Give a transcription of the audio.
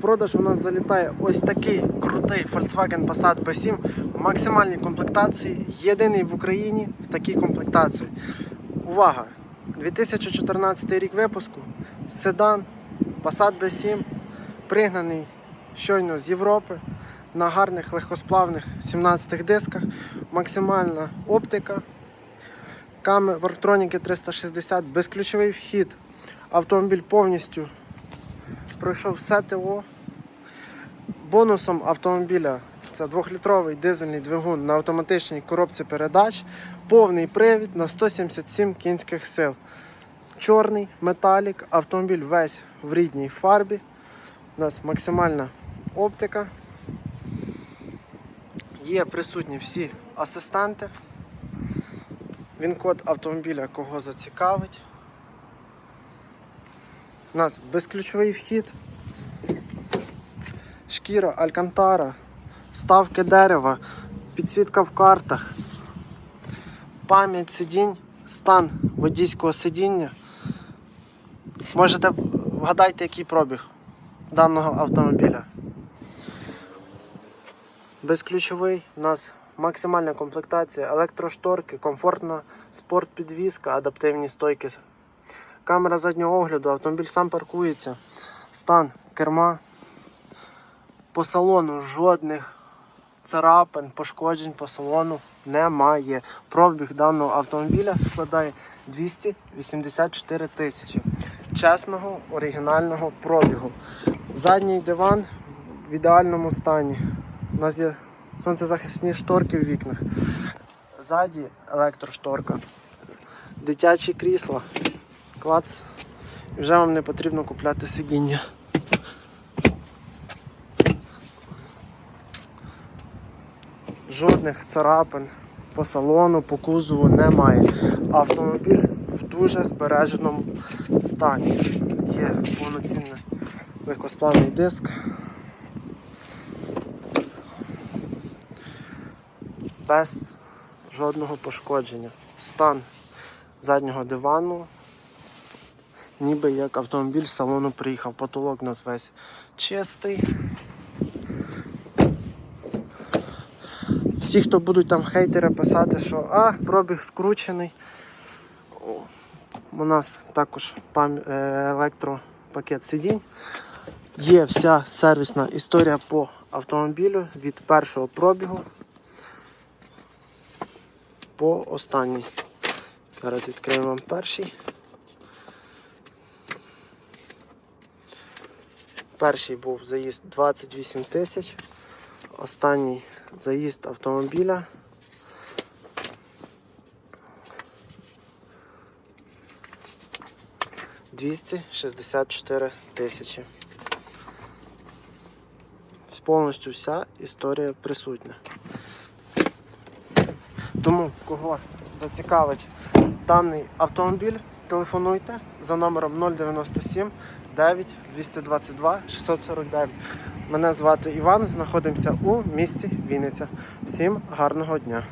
продаж у нас залітає ось такий крутий Volkswagen Passat B7 в максимальній комплектації, єдиний в Україні в такій комплектації. Увага! 2014 рік випуску, седан Passat B7, пригнаний щойно з Європи на гарних легкосплавних 17 дисках, максимальна оптика, камери Вартроніки 360, безключовий вхід. Автомобіль повністю пройшов все ТО. Бонусом автомобіля це 2-літровий дизельний двигун на автоматичній коробці передач, повний привід на 177 кінських сил. Чорний металік, автомобіль весь в рідній фарбі. У нас максимальна оптика. Є присутні всі асистенти. Він код автомобіля кого зацікавить. У нас безключовий вхід, шкіра Алькантара, ставки дерева, підсвітка в картах, пам'ять сидінь, стан водійського сидіння. Можете вгадайте, який пробіг даного автомобіля. Безключовий у нас максимальна комплектація, електрошторки, комфортна спортпідвізка, адаптивні стойки камера заднього огляду, автомобіль сам паркується, стан керма. По салону жодних царапин, пошкоджень по салону немає. Пробіг даного автомобіля складає 284 тисячі чесного оригінального пробігу. Задній диван в ідеальному стані. У нас є сонцезахисні шторки в вікнах. Ззаді електрошторка, дитячі крісла клац. І вже вам не потрібно купляти сидіння. Жодних царапин по салону, по кузову немає. Автомобіль в дуже збереженому стані. Є повноцінний легкосплавний диск. Без жодного пошкодження. Стан заднього дивану ніби як автомобіль з салону приїхав. Потолок у нас весь чистий. Всі, хто будуть там хейтери писати, що а, пробіг скручений. О, У нас також е, електропакет сидінь. Є вся сервісна історія по автомобілю від першого пробігу по останній. Зараз відкриємо перший. Перший був заїзд 28 тисяч. Останній заїзд автомобіля. Двісті шістдесят чотири тисячі. Повністю вся історія присутня. Тому, кого зацікавить даний автомобіль, телефонуйте за номером 097 9 222 649. Мене звати Іван, знаходимося у місті Вінниця. Всім гарного дня!